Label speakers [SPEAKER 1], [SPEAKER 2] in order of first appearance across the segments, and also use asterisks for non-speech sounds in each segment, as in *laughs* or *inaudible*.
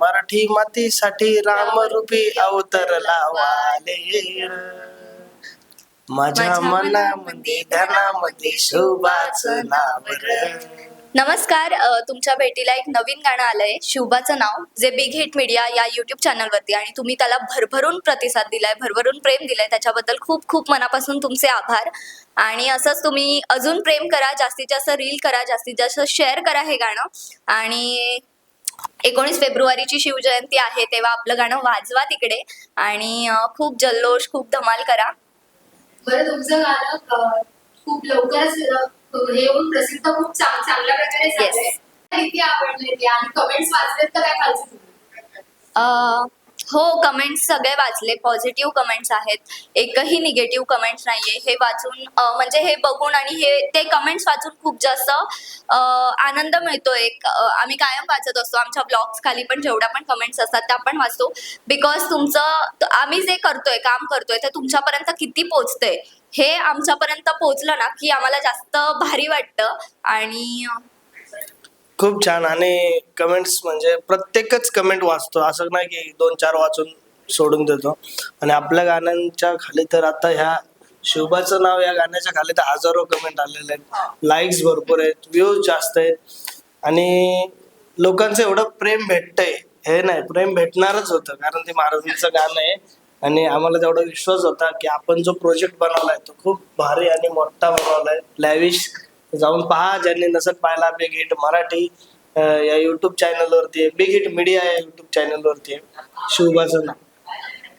[SPEAKER 1] मराठी मातीसाठी रामरूपी अवतरला वाले माझ्या मनामध्ये ध्यानामध्ये शोभाच नाव र.
[SPEAKER 2] नमस्कार अ, तुमच्या भेटीला एक नवीन गाणं आलंय शुभाचं नाव जे बिग हिट मीडिया या युट्यूब चॅनलवरती आणि तुम्ही त्याला भरभरून प्रतिसाद दिलाय भरभरून प्रेम दिलाय. त्याच्याबद्दल खूप खूप मनापासून तुमचे आभार. आणि असंच तुम्ही अजून प्रेम करा जास्तीत जास्त रील करा जास्तीत जास्त शेअर करा हे गाणं. आणि एकोणीस फेब्रुवारीची शिवजयंती आहे तेव्हा आपलं गाणं वाजवा तिकडे. आणि खूप जल्लोष खूप धमाल करा.
[SPEAKER 3] बरं तुमचं गाणं खूप लवकरच हे येऊन प्रसिद्ध खूप चांग- चांगल्या प्रकारे झालंय. किती आवडले आणि कमेंट्स वाचलेत तर काय खालचे
[SPEAKER 2] हो कमेंट्स सगळे वाचले. पॉझिटिव्ह कमेंट्स आहेत. एकही निगेटिव्ह कमेंट्स नाहीये. हे वाचून म्हणजे हे बघून आणि हे ते कमेंट्स वाचून खूप जास्त आनंद मिळतो. एक आम्ही कायम वाचत असतो. आमच्या ब्लॉग्स खाली पण जेवढ्या पण कमेंट्स असतात त्या पण वाचतो. बिकॉज तुमचं आम्ही जे करतोय काम करतोय ते तुमच्यापर्यंत किती पोचतंय हे आमच्यापर्यंत पोचलं ना की आम्हाला जास्त भारी वाटतं. आणि
[SPEAKER 1] खूप छान. आणि कमेंट्स म्हणजे प्रत्येकच कमेंट वाचतो. असं नाही की दोन चार वाचून सोडून देतो. आणि आपल्या गाण्यांच्या खाली तर आता ह्या शुभाचं नाव या गाण्याच्या खाली तर हजारो कमेंट आलेले आहेत. लाईक्स भरपूर आहेत. व्ह्यूज जास्त आहेत. आणि लोकांचं एवढं प्रेम भेटतंय. हे नाही. प्रेम भेटणारच होतं. कारण ते महाराजांचं गाणं आहे. आणि आम्हाला तेवढा विश्वास होता की आपण जो प्रोजेक्ट बनवलाय तो खूप भारी आणि मोठा बनवलाय. लॅविश जाऊन पहा. ज्यांनी नसत पाहिला बिग हिट मराठी या युट्यूब चॅनलवरती आहे. बिग हिट मीडिया या युट्यूब चॅनलवरती आहे. शुभाचं नाव.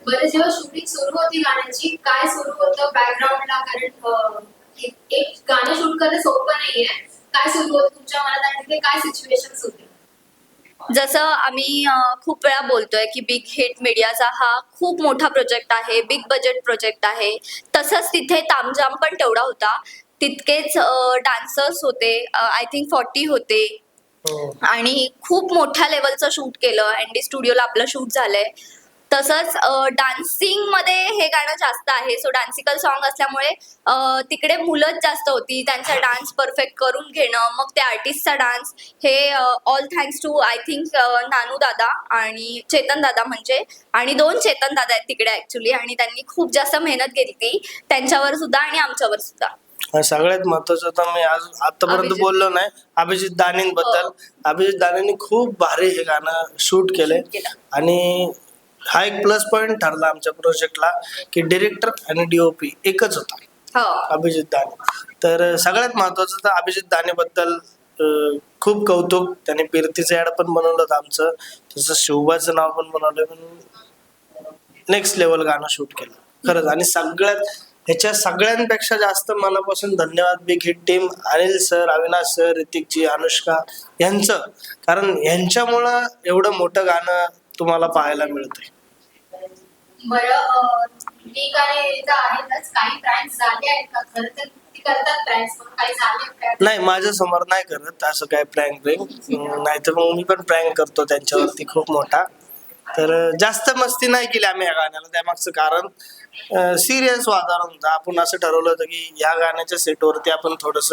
[SPEAKER 3] बरं जेव्हा शूटिंग सुरू होती गाण्याची काय सुरू होतं बॅकग्राऊंडला कारण अं, एक एक गाणं शूट करणं सोपं नाहीये. काय सुरू होतं तुमच्या मनात आणि तिथे काय सिच्युएशन होते?
[SPEAKER 2] जसं आम्ही खूप वेळा बोलतोय की बिग हिट मीडियाचा हा खूप मोठा प्रोजेक्ट आहे बिग बजेट प्रोजेक्ट आहे. तसंच तिथे तामजाम पण तेवढा होता. तितकेच डान्सर्स होते. आय थिंक फॉर्टी होते.
[SPEAKER 1] हो.
[SPEAKER 2] आणि खूप मोठ्या लेवलचं शूट केलं. एन डी स्टुडिओला आपलं शूट झालंय. तसंच डान्सिंगमध्ये हे गाणं जास्त आहे. सो डान्सिकल सॉन्ग असल्यामुळे तिकडे मुलंच जास्त होती. त्यांचा डान्स परफेक्ट करून घेणं. मग ते आर्टिस्टचा डान्स हे all thanks to I think Nanu दादा आणि चेतन दादा म्हणजे. आणि दोन चेतन दादा आहेत तिकडे ऍक्च्युली आणि त्यांनी खूप जास्त मेहनत केली ती. त्यांच्यावर सुद्धा आणि आमच्यावर सुद्धा.
[SPEAKER 1] सगळ्यात महत्वाचं तर मी आज आतापर्यंत
[SPEAKER 2] अभिजित.
[SPEAKER 1] बोललो नाही. अभिजित दानींबद्दल.
[SPEAKER 2] हो.
[SPEAKER 1] अभिजित दानींनी खूप भारी हे गाणं शूट केलंय.
[SPEAKER 2] केलं.
[SPEAKER 1] आणि हा एक प्लस पॉइंट ठरला आमच्या प्रोजेक्टला की डिरेक्टर आणि डीओपी एकच होता.
[SPEAKER 2] हो.
[SPEAKER 1] अभिजित दाने. तर सगळ्यात महत्वाचं तर अभिजित दानेबद्दल अं, खूप कौतुक. त्याने पिरतीचं ऍड पण बनवलं होतं आमचं. तसं शिवबाचं नाव पण बनवलं. नेक्स्ट लेवल गाणं शूट केलं. खरंच. आणि सगळ्यात ह्याच्या सगळ्यांपेक्षा जास्त मनापासून धन्यवाद big hit team Anil sir Avinash sir ऋतिकजी Anushka यांचं. कारण यांच्यामुळं एवढं मोठं गाणं तुम्हाला पाहायला मिळतंय.
[SPEAKER 3] बरं अं, मी काय तर आहेतच. काही प्रँक्स झाले आहेत का? खरं तर ती करतात प्रँक्स पण काही झाले pranks?
[SPEAKER 1] नाही माझ्यासमोर नाही करत असं काय प्रँक ब्रेक नाही तर मग मी पण प्रँक करतो त्यांच्यावरती खूप मोठा. तर जास्त मस्ती नाही केली आम्ही या गाण्याला त्यामागचं कारण सिरियस वातावरण होतं. आपण असं ठरवलं होतं की या गाण्याच्या सेटवरती आपण थोडस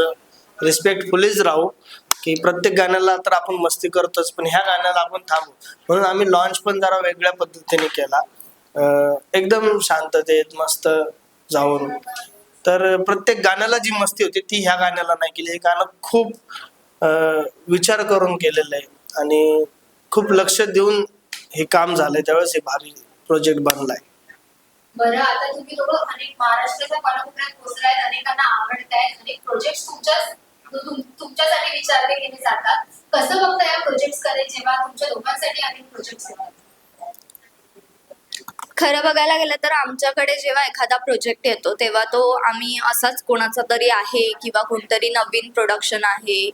[SPEAKER 1] रिस्पेक्टफुलीच राहू की प्रत्येक गाण्याला तर आपण मस्ती करतोच पण ह्या गाण्याला आपण थांबू. म्हणून आम्ही लॉन्च पण जरा वेगळ्या पद्धतीने केला. एकदम शांततेत मस्त जाऊन. तर प्रत्येक गाण्याला जी मस्ती होती ती ह्या गाण्याला नाही केली. हे गाणं खूप विचार करून केलेलं आहे. आणि खूप लक्ष देऊन हे काम झालंय त्यावेळेस हे भारी प्रोजेक्ट बनलाय.
[SPEAKER 3] बरं आता तुम्ही अनेक महाराष्ट्राच्या कानाकोपऱ्यात पोहोचलाय अनेकांना अनेक प्रोजेक्ट तुमच्या तुम- तुमच्यासाठी विचारले गेले जातात. कसं बघता या प्रोजेक्टकडे जेव्हा तुमच्या दोघांसाठी अनेक प्रोजेक्ट येतात?
[SPEAKER 2] खरं बघायला गेलं तर आमच्याकडे जेव्हा एखादा प्रोजेक्ट येतो तेव्हा तो आम्ही असाच कोणाचा तरी आहे किंवा कोणतरी नवीन प्रोडक्शन आहे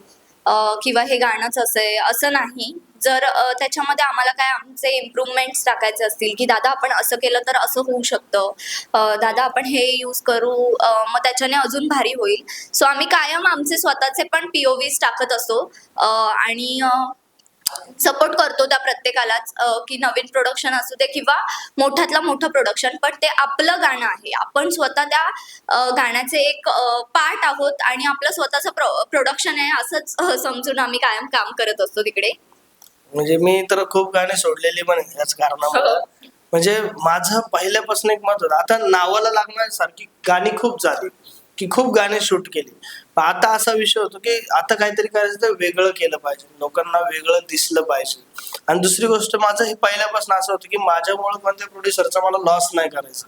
[SPEAKER 2] किंवा हे गाणंच असं आहे असं नाही. जर त्याच्यामध्ये आम्हाला काय आमचे इम्प्रूव्हमेंट्स टाकायचे असतील की दादा आपण असं केलं तर असं होऊ शकतं. दादा आपण हे यूज करू मग त्याच्याने अजून भारी होईल. सो आम्ही कायम आमचे स्वतःचे पण पी ओ व्हीज टाकत असतो आणि सपोर्ट करतो त्या प्रत्येकालाच की नवीन प्रोडक्शन असू दे किंवा मोठ्यातलं मोठं प्रोडक्शन पण ते आपलं गाणं आहे. आपण स्वतः त्या गाण्याचे एक पार्ट आहोत आणि आपलं स्वतःचं प्रो प्रोडक्शन आहे असंच समजून आम्ही कायम काम करत असतो तिकडे.
[SPEAKER 1] म्हणजे मी तर खूप गाणे सोडलेली पण आहे याच कारणामुळे. म्हणजे माझं पहिल्यापासून एक मत होतं. आता नावाला लागण्यासारखी गाणी खूप झाली की खूप गाणी शूट केली. पण आता असा विषय होतो की आता काहीतरी करायचं तर वेगळं केलं पाहिजे. लोकांना वेगळं दिसलं पाहिजे. आणि दुसरी गोष्ट माझं हे पहिल्यापासून असं होतं की माझ्यामुळे कोणत्या प्रोड्युसरचा मला लॉस नाही करायचा.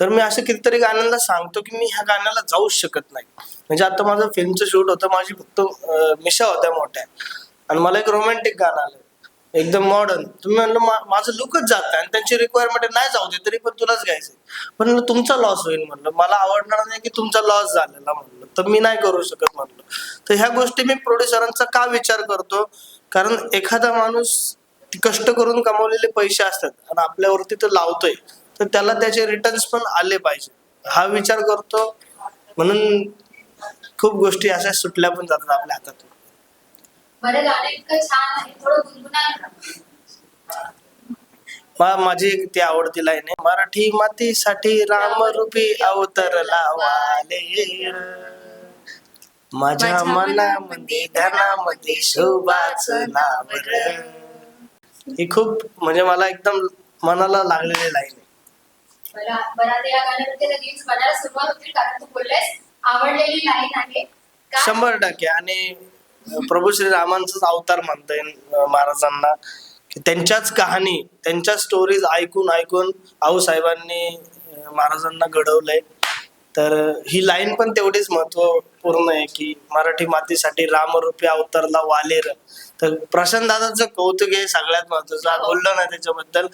[SPEAKER 1] तर मी असं कितीतरी गाण्यांना सांगतो की मी ह्या गाण्याला जाऊच शकत नाही. म्हणजे आता माझं फिल्मचं शूट होतं माझी फक्त मिशा होत्या मोठ्या. आणि मला एक रोमॅन्टिक गाणं आलं. एकदम मॉडर्न तुम्ही म्हणलं मा- माझं लुकच जात आणि त्यांची रिक्वायरमेंट नाही जाऊ दे तरी पण तुलाच घ्यायचं पण म्हणलं, तुमचा लॉस होईल म्हणलं. मला आवडणार नाही की तुमचा लॉस झालेला म्हणलं. तर मी नाही करू शकत म्हणलं. तर ह्या गोष्टी मी प्रोड्युसरांचा का विचार करतो? कारण एखादा माणूस कष्ट करून कमवलेले पैसे असतात आणि आपल्यावरती तो लावतोय तर त्याला त्याचे रिटर्न्स पण आले पाहिजे. हा विचार करतो. म्हणून खूप गोष्टी अशा सुटल्या पण जातात आपल्या हातातून.
[SPEAKER 3] बरं गाणं इतकं छान आहे थोडं.
[SPEAKER 1] मा- माझी ती आवडती लाईन आहे मराठी मातीसाठी रामरूपी अवतरला वाले माझ्या
[SPEAKER 2] माझ्या
[SPEAKER 1] मनामध्ये ध्यानामध्ये शोभाच नाव र. ही खूप म्हणजे मला एकदम मनाला लागलेली लाईन आहे
[SPEAKER 3] बरं बरं आता या गाण्यामध्ये रील्स बनायला सुरुवात होतील कारण तू बोललेस आवडलेली लाईन आहे का?
[SPEAKER 1] शंभर टक्के आणि प्रभू श्री रामांचाच अवतार म्हणता येईल महाराजांना. त्यांच्याच कहाणी त्यांच्या स्टोरीज ऐकून ऐकून आऊसाहेबांनी साहेबांनी महाराजांना घडवलंय. तर ही लाईन पण तेवढीच महत्त्वपूर्ण आहे की मराठी मातीसाठी रामरूपी अवतरला वालेर. तर प्रशांत दादाचं कौतुक आहे सगळ्यात महत्वाचं बोललो ना त्याच्याबद्दल.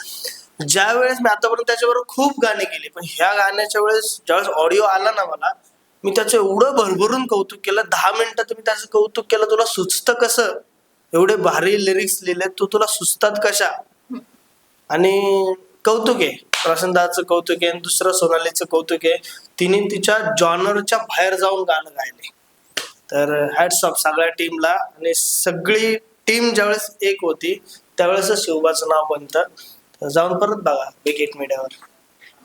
[SPEAKER 1] ज्या वेळेस मी आतापर्यंत त्याच्याबरोबर खूप गाणी केली पण ह्या गाण्याच्या वेळेस ज्यावेळेस ऑडिओ आला ना मला मी त्याचं एवढं भरभरून कौतुक केलं. दहा मिनिटं तुम्ही त्याचं कौतुक केलं. तुला सुचतं कसं? एवढे भारी लिरिक्स लिहिले तू तुला सुचतात कशा? आणि कौतुक आहे. प्रसन्नदाचं कौतुक आहे आणि दुसरं सोनालीचं कौतुक आहे. तिने तिच्या जॉनरच्या बाहेर जाऊन गाणं गायले तर हॅट्स ऑफ सगळ्या टीमला आणि सगळी टीम ज्यावेळेस एक होती त्यावेळेस शिवबाचं नाव बनतं. जाऊन परत बघा बिग मीडियावर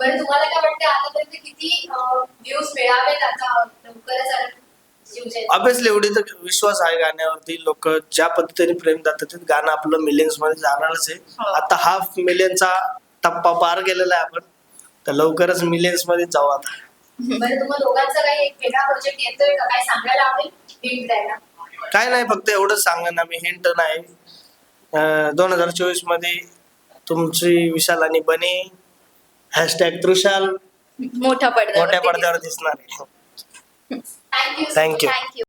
[SPEAKER 3] बरं तुम्हाला काय वाटतं आतापर्यंत किती व्ह्यूज मिळावेत आता लवकरच
[SPEAKER 1] ऑब्विसली एवढी तर विश्वास आहे गाण्यावरती. लोक ज्या पद्धतीने प्रेम जातात ते गाणं आपलं मिलियन्समध्ये जाणारच आहे.
[SPEAKER 2] हो.
[SPEAKER 1] आता हाफ मिलियनचा टप्पा पार केलेला आहे आपण. तर लवकरच मिलियन्समध्ये जाऊ आता.
[SPEAKER 3] बरं तुम्हा दोघांचा काही एक वेगळा प्रोजेक्ट येतोय का? काय सांगायला आवडेल? हिंट द्यायला
[SPEAKER 1] काय नाही फक्त एवढंच सांगेन आम्ही. हिंट नाही. दोन हजार चोवीसमध्ये तुमची विशाल आणि बने हॅशटॅग त्रुशाल
[SPEAKER 2] मोठ्या पडद्यावर
[SPEAKER 1] मोठ्या पडद्यावर दिसणार आहे. *laughs*
[SPEAKER 3] थँक्यू.
[SPEAKER 2] थँक्यू